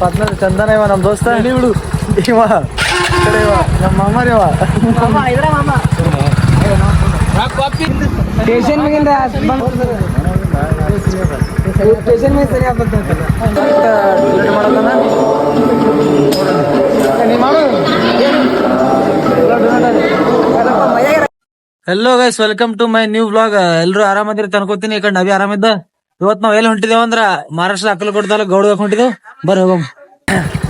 Partner ಚಂದನ ಇವ ನಮ್ಮ ದೋಸ್ತ ಇವ ಕಡೆ ಇವ ನಮ್ಮ ಇವ ಸ್ಟೇಷನ್ ಸರಿ ಮಾಡು. Hello guys welcome to my new blog ಎಲ್ಲರೂ ಆರಾಮದಿರಿ ತನ್ಕೋತೀನಿ ಈ ಕಡೆ ನವಿ ಆರಾಮಿದ್ದ ಇವತ್ತು ನಾವ್ ಎಲ್ಲಿ ಹೊಂಟಿದೇವ ಅಂದ್ರ ಮಹಾರಾಷ್ಟ್ರ ಅಕ್ಕಲಕೋಟ ತಾಲೂಕ್ ಗೌಡ ಹೊಂಟಿದೇವ್. ಬರ್ರಿ ಹೋಗಮ್.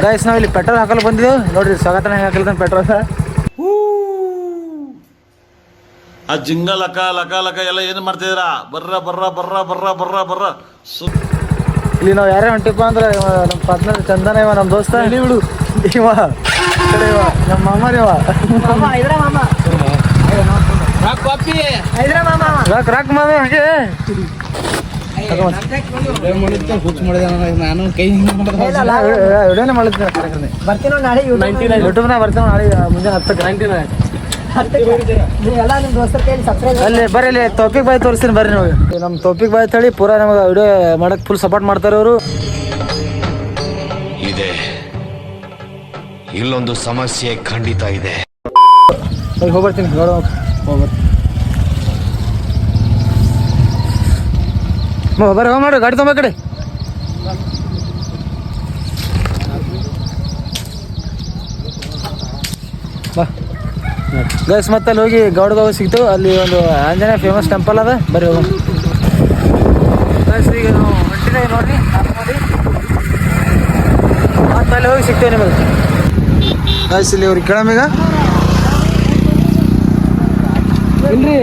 ಗೈಸ್ ನಾವ್ ಇಲ್ಲಿ ಪೆಟ್ರೋಲ್ ಹಾಕಲ್ ಬಂದಿದೇವ್. ನೋಡ್ರಿ ಸ್ವಾಗತನ ಹೆಂಗ್ ಹಾಕಲ್ತಾನ ಪೆಟ್ರೋಲ್. ಆ ಜಿಂಗ ಲಕ ಲಕ ಲಕ ಎಲ್ಲ ಏನು ಮಾಡ್ತಿದ್ರ ಬರ್ರ ಬರ್ರ ಬರ್ರ ಬರ್ರ ಬರ್ರ ಬರ್ರ. ಸು ಇಲ್ಲಿ ನಾವ್ ಯಾರೇ ಹೊಂಟಿಪ್ಪ ಅಂದ್ರ ನಮ್ ನಮ್ಮ ಪಾರ್ಟ್ನರ್ ಚಂದನ ಇವ ನಮ್ಮ ದೋಸ್ತ. ಇವ ಕಡೆ ಇವ ನಮ್ಮ ಮಾಮ ಇವ. ರಾಕ್ ರಾಕ್ ಮಾಮ ಹಂಗೆ. ನಾನು ನಾಳೆ ಮುಂಜಾನೆ ಹತ್ತಕ್ಕೆ ಎಲ್ಲ ನಿಮ್ಮ ಅಲ್ಲಿ ತೋಪಿಕ್ ಬಾಯ್ ತೋರಿಸ್ತೀನಿ ಬರ್ರಿ ನಮ್ಮ ತಳಿ ಪೂರಾ ನಮಗೆ ವಿಡಿಯೋ ಮಾಡಕ್ ಫುಲ್ ಸಪೋರ್ಟ್ ಮಾಡ್ತಾರೆ ಅವರು ಇದೆ ಇಲ್ಲೊಂದು ಸಮಸ್ಯೆ ಖಂಡಿತ ಇದೆ ಹೋಗಿ ಹೋಗ್ಬರ್ತೀನಿ ಹೋಗ್ಬರ್ತೀನಿ ಬರ್ರಿ ಹೋಗಿ ಮಾಡ್ರಿ ಗಾಡಿ ತೊಂಬ ಕಡೆ. ಬಾ. ಗೈಸ್ ಮತ್ತೆ ಅಲ್ಲಿ ಹೋಗಿ ಗೌಡ ಹೋಗಿ ಸಿಗ್ತು. ಅಲ್ಲಿ ಒಂದು ಆಂಜನೇಯ ಫೇಮಸ್ ಟೆಂಪಲ್ ಅದ. ಬರೀ ಹೋಗೋಣ. ಗೈಸ್ ಈಗ ನಾವು ಹೊಂಟಿದ್ದೇವೆ ನೋಡ್ರಿ ಮತ್ತೆ ಅಲ್ಲಿ ಹೋಗಿ ಸಿಗ್ತೇವೆ ನಿಮಗೆ. ಗೈಸ್ ಇಲ್ಲಿ ಅವ್ರಿಗೆ ಕೇಳಮೀಗ ಇಲ್ರಿ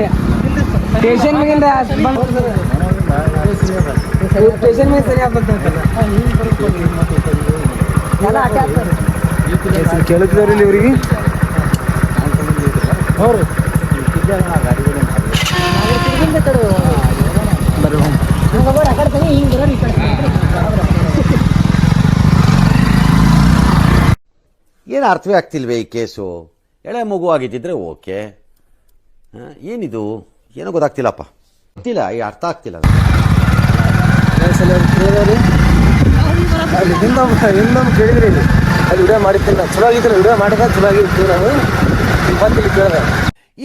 ಸ್ಟೇಷನ್ ಮ್ಯಾಗಿಂದ ಆಡ್ತಾರೆ ಕೇಳುತ್ತಿದ್ದಾರೆ ಇಲ್ಲಿ ಏನು ಅರ್ಥವೇ ಆಗ್ತಿಲ್ವೇ ಈ ಕೇಸು? ಎಳೆ ಮಗು ಆಗಿದ್ದಿದ್ರೆ ಓಕೆ. ಏನಿದು? ಏನೋ ಗೊತ್ತಾಗ್ತಿಲ್ಲಪ್ಪ. ಗೊತ್ತಿಲ್ಲ ಈ ಅರ್ಥ ಆಗ್ತಿಲ್ಲ ಅಲ್ಲಿ ಹಿಂದೊಮ್ಮೆ ಹಿಂದೊಮ್ಮೆ ಕೇಳಿದ್ರಿ ಇಲ್ಲಿ. ಅಲ್ಲಿ ವಿಡಿಯೋ ಮಾಡಿದ್ದಿಲ್ಲ ಚಲೋ ಆಗಿದ್ದಿಲ್ಲ ವಿಡಿಯೋ ಮಾಡಿದಾಗ ಚಲೋ ಆಗಿತ್ತು ನಾವು ಮತ್ತೆ ಇಲ್ಲಿ ಕೇಳಿದೆ.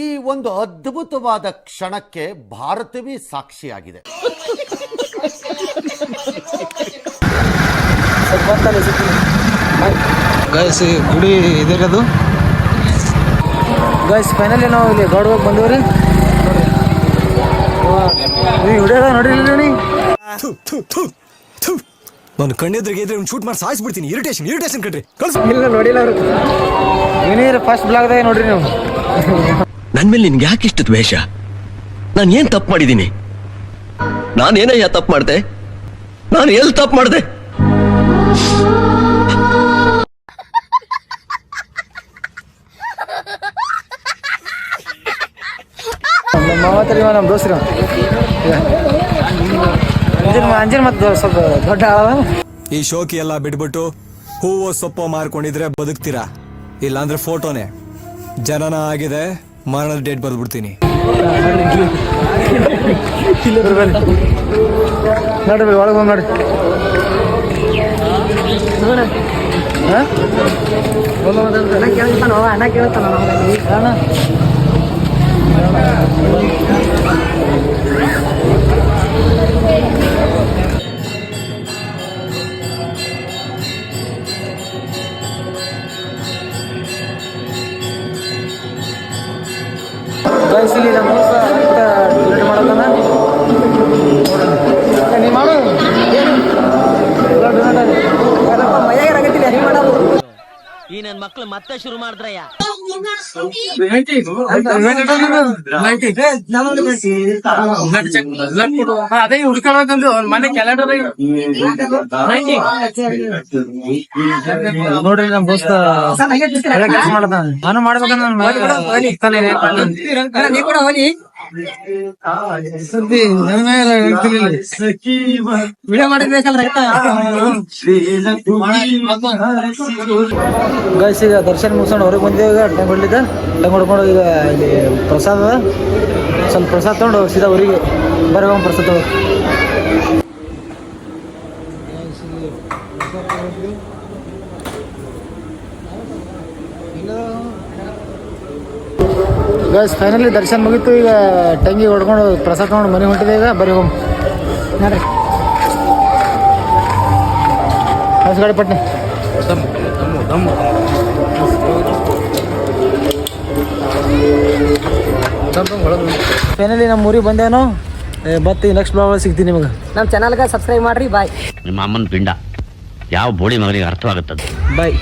ಈ ಒಂದು ಅದ್ಭುತವಾದ ಕ್ಷಣಕ್ಕೆ ಭಾರತವೇ ಸಾಕ್ಷಿಯಾಗಿದೆ. ಸ್ವಲ್ಪ ಹೊತ್ತಲ್ಲಿ ಸಿಗ್ತೀನಿ ಗೈಸ್ ಗುಡಿ ಇದಿರೋದು ಗೈಸ್ ಫೈನಲಿ ನಾವು ಇಲ್ಲಿ ಗೌಡ ಹೋಗಿ ಬಂದೇವ್ರಿ. ನೋಡಿರಿ ನೋಡಿ ನಾನು ಕಣ್ಣೆದ್ರಿಗೆ ಇದ್ರೆ ಒಂದು ಶೂಟ್ ಮಾಡಿ ಸಾಯಿಸ್ಬಿಡ್ತೀನಿ. ಇರಿಟೇಷನ್ ಇರಿಟೇಷನ್ ಕಣ್ರಿ. ಕಳ್ಸಿ. ಇಲ್ಲ ನೋಡಿಲ್ಲ ಅವರು. ವಿನೀರ್ ಫಸ್ಟ್ ಬ್ಲಾಗ್ದಾಗ ನೋಡ್ರಿ ನೀವು. ನನ್ ಮೇಲೆ ನಿನ್ಗೆ ಯಾಕೆ ಇಷ್ಟು ದ್ವೇಷ? ನಾನು ಏನ್ ತಪ್ಪು ಮಾಡಿದ್ದೀನಿ ನಾನೇನಯ್ಯ ತಪ್ಪು ಮಾಡ್ದೆ? ನಾನು ಎಲ್ಲಿ ತಪ್ಪು ಮಾಡ್ದೆ? ನಮ್ಮ ಮಾವ ಹತ್ರ ಇವ ನಮ್ಮ ದೋಸ್ರು ಅಂಜಿನ ಅಂಜಿನ ಮತ್ತೆ ಸ್ವಲ್ಪ ದೊಡ್ಡ ಆಳ ಈ ಶೋಕಿ ಎಲ್ಲ ಬಿಟ್ಬಿಟ್ಟು ಹೂವು ಸೊಪ್ಪು ಮಾರ್ಕೊಂಡಿದ್ರೆ ಬದುಕ್ತೀರಾ? ಇಲ್ಲಾಂದ್ರೆ ಫೋಟೋನೇ. ಜನನ ಆಗಿದೆ ಮರಣದ ಡೇಟ್ ಬರ್ದ್ಬಿಡ್ತೀನಿ. ನೋಡ್ರಿ ಒಳಗೆ ನೋಡಿ. ಹಾಂ? ಅಣ್ಣ ಕೇಳ್ತಾನೋ? ಅಣ್ಣ ಕೇಳ್ತಾನ? ನಮ್ಮ ಈ ನನ್ ಮಕ್ಳು ಮತ್ತೆ ಶುರು ಮಾಡಿದ್ರಯ್ಯ. ಅದೇ ಹುಡ್ಕೊಳಕಂದು ಮನೆ ಕ್ಯಾಲೆಂಡರ್ ನೋಡ್ರಿ ನಮ್ ದೋಸ್ತ ಕೆಲಸ ಮಾಡದ ನಾನು ಮಾಡ್ಬೇಕಂದ್ರೆ ಗೈಸ್ ಈಗ ದರ್ಶನ ಮುಗಿಸ್ಕೊಂಡು ಹೊರಗೆ ಬಂದೇವು ಈಗ. ಟೈಮ್ ಹೊಡ್ಲಿದ್ದ ಟೈಮ್ ಹೊಡ್ಕೊಂಡು ಈಗ ಇಲ್ಲಿ ಪ್ರಸಾದ ಅದ. ಸ್ವಲ್ಪ ಪ್ರಸಾದ ತೊಗೊಂಡು ಸೀದಾ ಊರಿಗೆ. ಬರ ಹೋಗಿ ಪ್ರಸಾದ ಗೈಸ್ ಫೈನಲಿ ದರ್ಶನ ಮುಗೀತು ಈಗ ಟಂಗಿ ಹೊಡ್ಕೊಂಡು ಪ್ರಸಾದ ತೊಗೊಂಡು ಮನೆ ಹೊಂಟಿದೆ ಈಗ ಬರೀ ಹೋಮ್. ನೋಡ್ರಿ. ಗಾಡಿ ಪಟ್ನೆ. ಫೈನಲಿ ನಮ್ಮ ಊರಿಗೆ ಬಂದೇನೋ. ಬತ್ತಿ ನೆಕ್ಸ್ಟ್ ಬ್ಲಾಗ್ ಸಿಗ್ತೀನಿ ನಿಮಗೆ. ನಮ್ಮ ಚಾನಲ್ಗೆ ಸಬ್ಸ್ಕ್ರೈಬ್ ಮಾಡ್ರಿ ಬಾಯ್ ನಿಮ್ಮ ಅಮ್ಮನ ಪಿಂಡ. ಯಾವ ಬೋಡಿ ಮಗನಿಗೆ ಅರ್ಥವಾಗುತ್ತದೆ? ಬಾಯ್